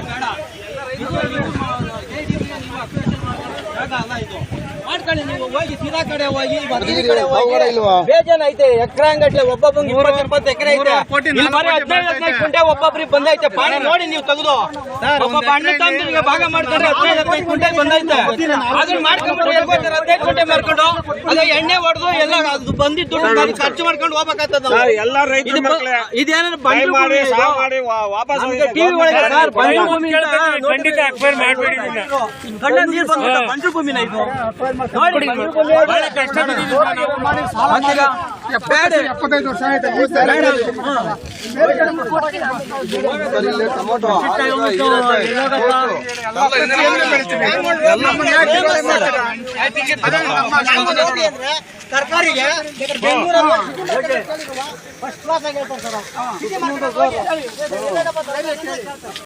ಬೇಡ. ಇದು ಅಲ್ಲ ಇದು. ಮಾಡ್ಕೊಳ್ಳಿ ನೀವು ಹೋಗಿ ಸೀದಾ ಕಡೆ ಹೋಗಿ ಇವತ್ತು ಈ ಕಡೆ ಹೋಗಿ ಬೇಜಾನ್ ಐತೆ ಎಕರೆ ಒಬ್ಬೊಬ್ಬಂಗೆ ಇಪ್ಪತ್ತು ಇಪ್ಪತ್ತು ಎಕರೆ ಐತೆ. ಇಲ್ಲಿ ಬರೀ ಹದಿನೈದು ಹದಿನೈದು ಕುಂಟೆ ಒಬ್ಬೊಬ್ರಿಗೆ ಬಂದೈತೆ. ಪಾಣಿ ನೋಡಿ ನೀವು ತೆಗೆದು. ಒಬ್ಬೊಬ್ಬ ಅಣ್ಣ ತಮ್ಮದಿರಿಗೆ ಭಾಗ ಮಾಡ್ತಾರೆ ಹದಿನೈದು ಹದಿನೈದು ಕುಂಟೆ ಬಂದೈತೆ. ಅದನ್ನ ಮಾಡ್ಕೊಂಡ್ಬಿಟ್ಟು ಎಲ್ಲಿ ಹದಿನೈದು ಕುಂಟೆ ಮಾರ್ಕೊಂಡು ಅದ ಎಣ್ಣೆ ಹೊಡೆದು ಎಲ್ಲ ಅದು ಬಂದಿದ್ದು ದುಡ್ಡು ಖರ್ಚು- ಮಾಡ್ಕೊಂಡು ಹೋಗ್ಬೇಕಾಗ್ತದ. ಎಲ್ಲ ರೈತರು ಇದು ಬ- ಮಕ್ಕಳೇ ಇದೇನೇನು ದಯ ಬಂದ್ರು ಮಾಡಿ ಮಾಡಿ ವಾಪಸ್ ಟಿವಿ ಒಳಗೆ ಸರ್ ಬಂಜರು ಭೂಮಿ ಖಂಡಿತ ಅಕ್ವೈರ್ ಮಾಡ್ಬೇಡಿ ಕಣ್ಣ ನೀರು ಬಂದ್ಬಿಟ್ಟ ಬಂಜರು ಭೂಮಿನ ಇದು. ಬಹಳ ಕಷ್ಟ. ಎಪ್ಪತ್ತೈದು ವರ್ಷ ಆಯ್ತು ತರಕಾರಿಗೆ ಫಸ್ಟ್ ಕ್ಲಾಸ್ ಆಗಿರ್ತಾರೆ ಸರ್